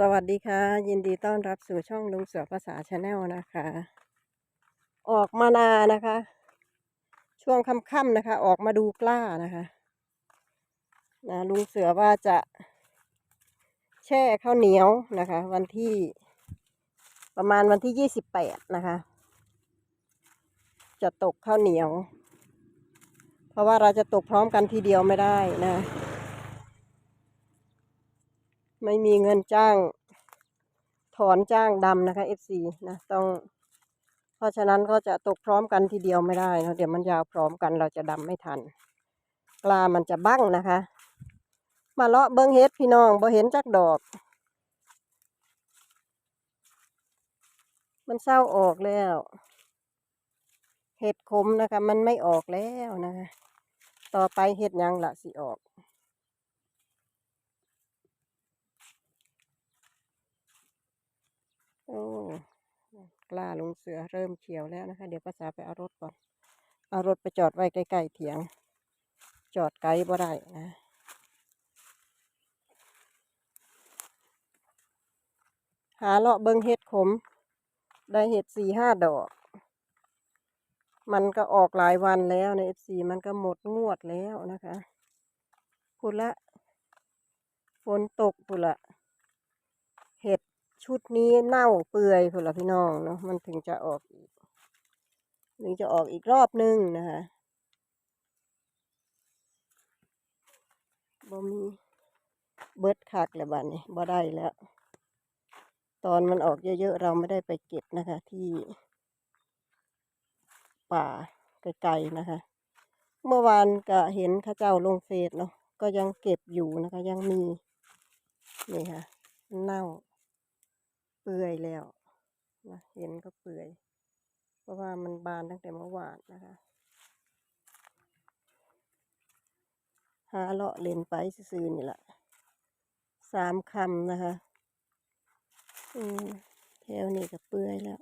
สวัสดีค่ะ ยินดีต้อนรับสู่ช่องลุงเสือภาษาชาแนลนะคะ ออกมานานะคะ ช่วงค่ำๆนะคะ ออกมาดูกล้านะคะนะลุงเสือว่าจะ แช่ข้าวเหนียวนะคะ วันที่ประมาณวันที่ยี่สิบแปดนะคะ จะตกข้าวเหนียว เพราะว่าเราจะตกพร้อมกันทีเดียวไม่ได้นะ ไม่มีเงินจ้าง ถอนจ้างดำนะคะ FC นะต้องเพราะฉะนั้นก็จะตกพร้อมกันทีเดียวไม่ได้นะเดี๋ยวมันยาวพร้อมกันเราจะดำไม่ทันปลามันจะบั้งนะคะ มาเลาะเบิ้งเฮ็ดพี่น้องบ่เห็นจักดอก มันเศร้าออกแล้ว เห็ดขมนะคะ มันไม่ออกแล้วนะคะ ต่อไปเห็ดยังละสิออก โอ้กล้าลงเสือเริ่มเขียวแล้วนะคะ เดี๋ยวภาษาไปเอารถก่อน เอารถไปจอดไว้ใกล้ๆเถียง จอดไกลบ่ได้นะหาเลาะเบิงเห็ดขม ได้เห็ดสี่ห้าดอก มันก็ออกหลายวันแล้วในเอฟซีมันก็หมดงวดแล้วนะคะ พุละฝนตกพุละ ชุดนี้เน่าเปื่อยพุละพี่น้องเนาะมันถึงจะออกอีกถึงจะออกอีกรอบนึงนะคะบ่มีเบิดคักแล้วบ้านนี้บ่ได้แล้ว ตอนมันออกเยอะๆเราไม่ได้ไปเก็บนะคะ ที่ ป่าไกลๆนะคะ เมื่อวานก็เห็นข้าเจ้าลงเฟซเนาะก็ยังเก็บอยู่นะคะ ยังมีนี่ค่ะเน่า เปื่อยแล้วนะเห็นก็เปื่อย เพราะว่ามันบานตั้งแต่เมื่อวานนะคะ หาเลาะเลนไปซื่อนี่แหละสามคำนะคะอืมแถวนี้ก็เปื่อยแล้ว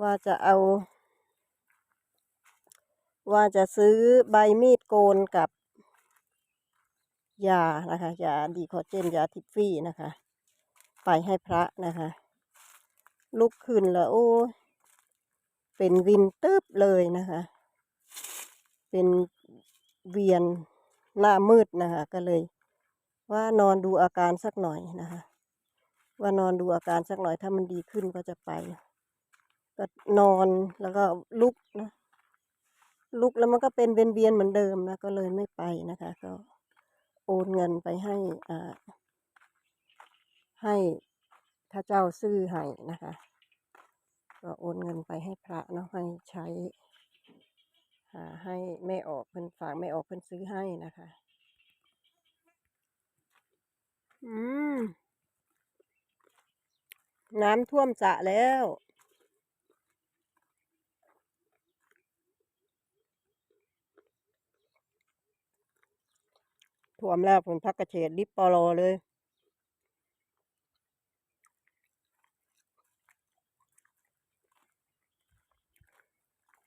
ว่าจะเอา ว่าจะซื้อใบมีดโกนกับยานะคะยาดีคอเจนยาทิฟฟี่นะคะ ไปให้พระนะคะ ลุกขึ้นแล้วโอ้เป็นวินตึบเลยนะคะ เป็นเวียนหน้ามืดนะคะ ก็เลย ว่านอนดูอาการสักหน่อยนะคะ ว่านอนดูอาการสักหน่อยถ้ามันดีขึ้นก็จะไป ก็นอนแล้วก็ลุกนะลุกแล้วมันก็เป็นเวียนๆเหมือนเดิมนะก็เลยไม่ไปนะคะ ก็โอนเงินไปให้อ่า ให้ถ้าเจ้าซื้อให้นะคะ ก็โอนเงินไปให้พระเนาะให้ใช้หาให้แม่ออกเพิ่นฝากแม่ออกเพิ่นซื้อให้นะคะ อืม น้ำท่วมสระแล้วท่วมแล้วผลพักกระเฉดริบปอลอเลย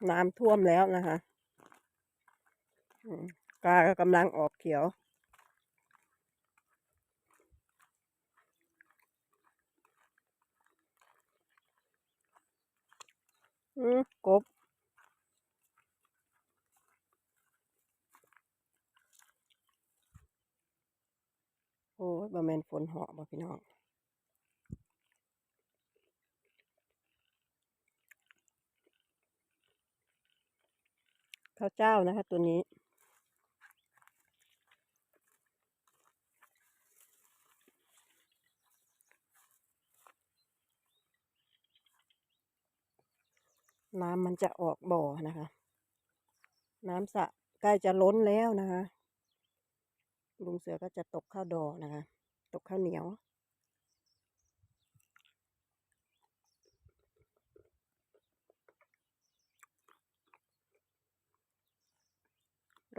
น้ำท่วมแล้วนะคะกาก็กำลังออกเขียว อืมกบโอ้ยบะแมนฝนเหาะบ่พี่น้อง ข้าวเจ้านะคะ ตัวนี้ น้ำมันจะออกบ่อนะคะ น้ำสระใกล้จะล้นแล้วนะคะ ลุงเสือก็จะตกข้าวดอนะคะ ตกข้าวเหนียว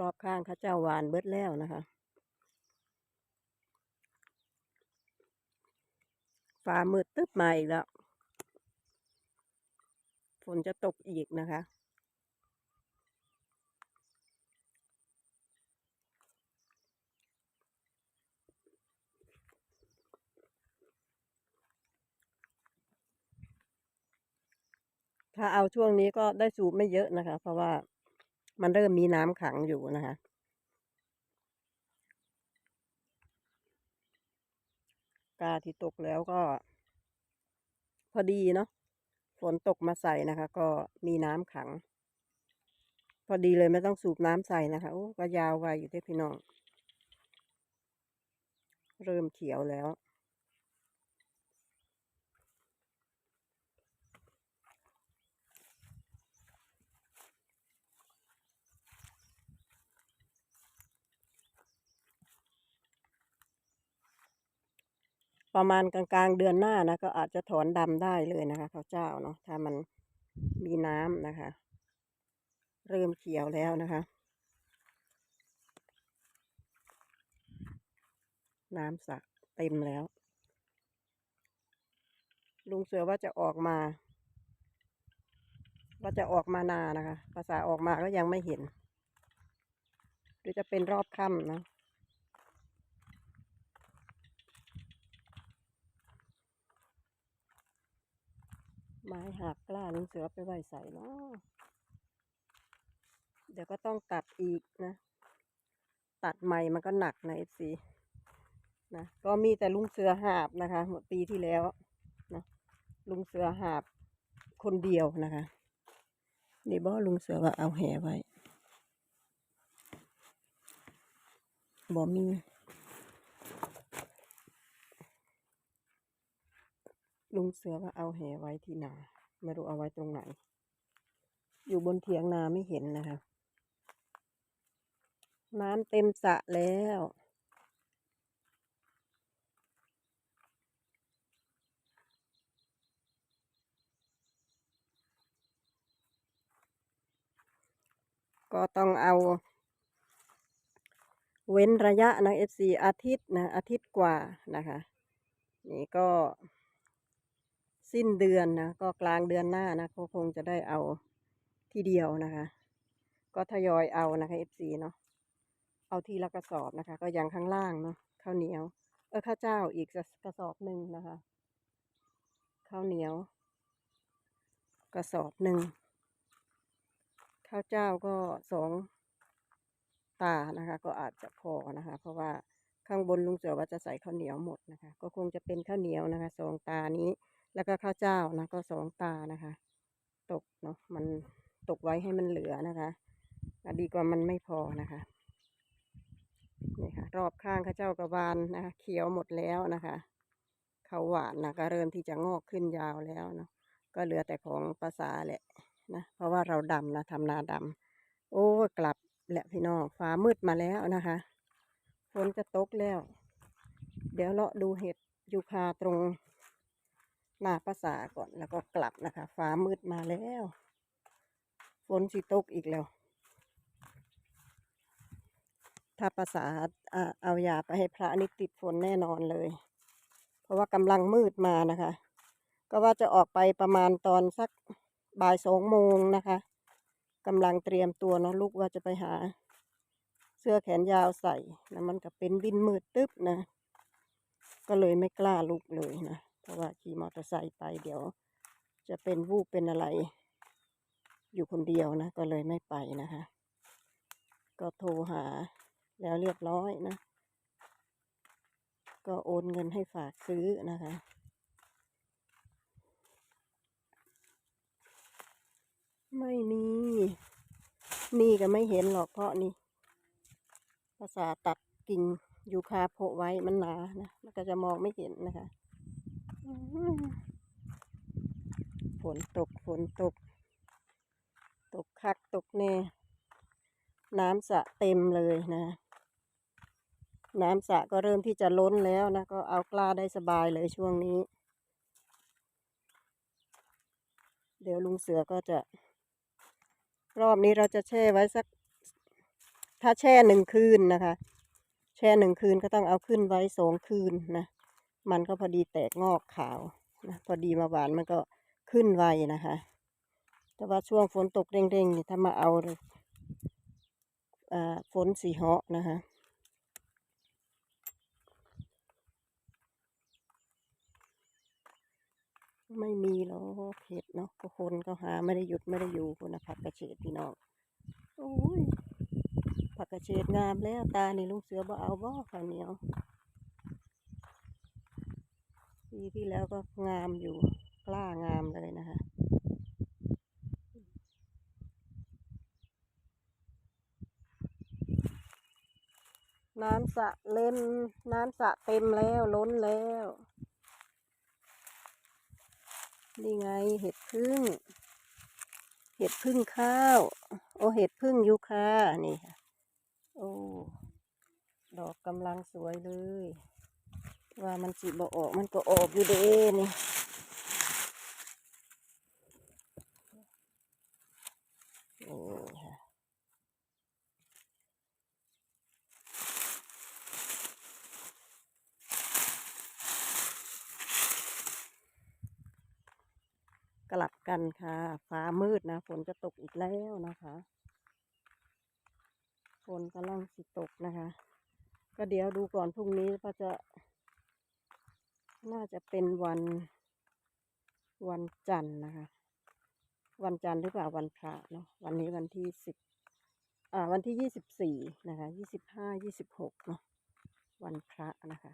รอบข้างข้าเจ้าวานเบิดแล้วนะคะฟ้ามืดตึ๊บมาอีกแล้ว ฝนจะตกอีกนะคะ ถ้าเอาช่วงนี้ก็ได้สูบไม่เยอะนะคะ เพราะว่า มันเริ่มมีน้ำขังอยู่นะคะ กาที่ตกแล้วก็ พอดีเนาะ ฝนตกมาใส่นะคะ ก็มีน้ำขัง พอดีเลยไม่ต้องสูบน้ำใส่นะคะ โอ้ก็ยาวไวอยู่ที่พี่น้อง เริ่มเขียวแล้ว ประมาณกลางๆเดือนหน้านะ ก็อาจจะถอนดำได้เลยนะคะข้าวเจ้าเนาะถ้ามันมีน้ำนะคะ เริ่มเขียวแล้วนะคะ น้ำสระเต็มแล้ว ลุงเสือว่าจะออกมา ว่าจะออกมานานะคะ ภาษาออกมาก็ยังไม่เห็น หรือจะเป็นรอบค่ำนะ ไม้หักกล้าลุงเสือไปไหว้ใส่เนาะเดี๋ยวก็ต้องตัดอีกนะ ตัดใหม่มันก็หนักนะเอฟซีนะก็มีแต่ลุงเสือหาบนะคะหมดปีที่แล้วนะลุงเสือหาบคนเดียวนะคะนี่บ่ลุงเสือว่าเอาแหไว้บ่มี ลุงเสือว่าเอาแหไว้ที่นาไม่รู้เอาไว้ตรงไหน อยู่บนเถียงนาไม่เห็นนะคะ น้ำเต็มสระแล้วก็ต้องเอา เว้นระยะนะ FC อาทิตย์นะ อาทิตย์กว่านะคะ นี่ก็ สิ้นเดือนนะ ก็กลางเดือนหน้านะก็คงจะได้เอาทีเดียวนะคะ ก็ทยอยเอานะคะ FC เนาะเอาทีละกระสอบนะคะ ก็ยังข้างล่างเนาะข้าวเหนียว เออข้าวเจ้าอีกกระสอบหนึ่งนะคะข้าวเหนียว กระสอบหนึ่งข้าวเจ้าก็สองตานะคะ ก็อาจจะพอนะคะ เพราะว่าข้างบนลุงเสือว่าจะใส่ข้าวเหนียวหมดนะคะ ก็คงจะเป็นข้าวเหนียวนะคะสองตานี้ แล้วก็ข้าวเจ้านะก็สองตานะคะ ตกเนาะมันตกไว้ให้มันเหลือนะคะดีกว่ามันไม่พอนะคะนี่ค่ะ รอบข้างข้าวเจ้ากระบาลนะคะเขียวหมดแล้วนะคะเขาวหวานนะก็เริ่มที่จะงอกขึ้นยาวแล้วเนาะก็เหลือแต่ของภาษาแหละนะเพราะว่าเราดำนะทำนาดำโอ้กลับแหละพี่น้องฟ้ามืดมาแล้วนะคะฝนจะตกแล้ว เดี๋ยวเราะดูเห็ดยูคาตรง หน้าภาษาก่อนแล้วก็กลับนะคะ ฟ้ามืดมาแล้ว ฝนสิตกอีกแล้ว ถ้าภาษาอ่าเอายาไปให้พระนี่ติดฝนแน่นอนเลย เพราะว่ากำลังมืดมานะคะ ก็ว่าจะออกไปประมาณตอนสักบ่ายสองโมงนะคะกำลังเตรียมตัวเนาะลูกว่าจะไปหา เสื้อแขนยาวใส่นะมันก็เป็นดินมืดตึ๊บนะ ก็เลยไม่กล้าลุกเลยนะ เพราะว่าขี่มอเตอร์ไซค์ไปเดี๋ยว จะเป็นวูบเป็นอะไร อยู่คนเดียวนะ ก็เลยไม่ไปนะคะ ก็โทรหาแล้วเรียบร้อยนะ ก็โอนเงินให้ฝากซื้อนะคะไม่มี นี่ก็ไม่เห็นหรอกเพราะนี่ ภาษาตัดกิ่งยูคาโพไว้มันหนานะ มันก็จะมองไม่เห็นนะคะ ฝนตกฝนตก ตกคักตกแน่ น้ำสระเต็มเลยนะ น้ำสระก็เริ่มที่จะล้นแล้วนะ ก็เอากล้าได้สบายเลยช่วงนี้ เดี๋ยวลุงเสือก็จะ รอบนี้เราจะแช่ไว้สัก ถ้าแช่หนึ่งคืนนะคะ แช่หนึ่งคืนก็ต้องเอาขึ้นไว้สองคืนนะ มันก็พอดีแตกงอกขาวนะพอดีมาหวานมันก็ขึ้นไวนะคะ แต่ว่าช่วงฝนตกเร่งๆนี่ถ้ามาเอาฝนสีเหาะนะคะไม่มีหรอกเห็ดเนาะก็คนก็หาไม่ได้หยุดไม่ได้อยู่คนนะผักกระเฉดพี่น้องโอ้ยผักกระเฉดงามแล้วตานี่ลุงเสือบ่เอาบ่ข้าวเหนียว ปีที่แล้วก็งามอยู่กล้างามเลยนะคะน้ำสะเล่นน้ำสะเต็มแล้วล้นแล้ว นี่ไงเห็ดพึ่ง เห็ดพึ่งข้าว โอเห็ดพึ่งยูคานี่ค่ะ โอ้ ดอกกำลังสวยเลย ว่ามันสิบ่ออกมันก็ออกอยู่เด้นี่กลับกันค่ะ ฟ้ามืดนะฝนจะตกอีกแล้วนะคะฝนกำลังสิตกนะคะ ก็เดี๋ยวดูก่อนพรุ่งนี้ก็จะ น่าจะเป็นวันวันจันทร์นะคะ วันจันทร์หรือเปล่าวันพระเนาะวันนี้วันที่สิบอ่าวันที่ยี่สิบสี่นะคะยี่สิบห้ายี่สิบหกเนาะวันพระนะคะ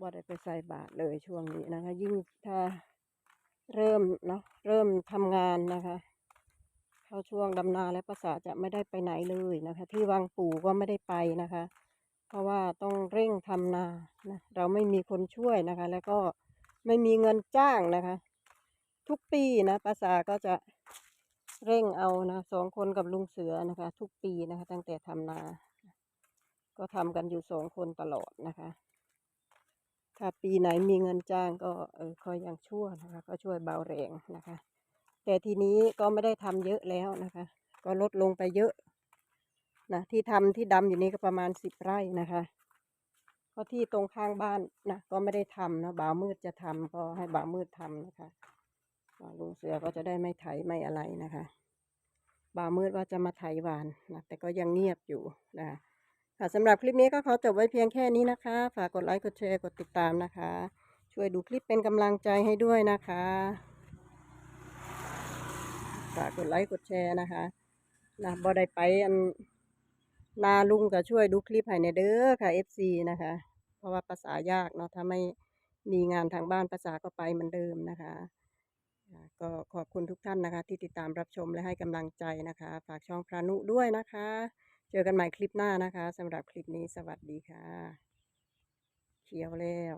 บ่ได้ไปใส่บาตรเลยช่วงนี้นะคะ ยิ่งถ้าเริ่มเนาะเริ่มทำงานนะคะเข้าช่วงดำนาและภาษาจะไม่ได้ไปไหนเลยนะคะ ที่วังปู่ก็ไม่ได้ไปนะคะ เพราะว่าต้องเร่งทำนานะเราไม่มีคนช่วยนะคะ แล้วก็ไม่มีเงินจ้างนะคะ ทุกปีนะภาษาก็จะเร่งเอานะสองคนกับลุงเสือนะคะ ทุกปีนะคะ ตั้งแต่ทำนา ก็ทำกันอยู่สองคนตลอดนะคะ ถ้าปีไหนมีเงินจ้างก็เออคอยยังช่วยนะคะ ก็ช่วยเบาแรงนะคะ แต่ทีนี้ก็ไม่ได้ทำเยอะแล้วนะคะ ก็ลดลงไปเยอะ นะที่ทำที่ดำอยู่นี้ก็ประมาณสิบไร่นะคะเพราะที่ตรงข้างบ้านนะก็ไม่ได้ทำนะบ่าวมืดจะทำก็ให้บ่าวมืดทำนะคะก็ลุงเสือก็จะได้ไม่ไถไม่อะไรนะคะ บ่าวมืดว่าจะมาไถหวานนะแต่ก็ยังเงียบอยู่นะค่ะสำหรับคลิปนี้ก็ขอจบไว้เพียงแค่นี้นะคะ ฝากกดไลค์กดแชร์กดติดตามนะคะ ช่วยดูคลิปเป็นกำลังใจให้ด้วยนะคะ ฝากกดไลค์กดแชร์นะคะนะบ่ได้ไปอัน นาลุงก็ช่วยดูคลิปให้ในเด้อค่ะ FC นะคะ เพราะว่าภาษายากเนาะถ้าไม่มีงานทางบ้านภาษาก็ไปเหมือนเดิมนะคะก็ขอบคุณทุกท่านนะคะ ที่ติดตามรับชมและให้กำลังใจนะคะ ฝากช่องพระนุด้วยนะคะ เจอกันใหม่คลิปหน้านะคะสำหรับคลิปนี้สวัสดีค่ะ เขียวแล้ว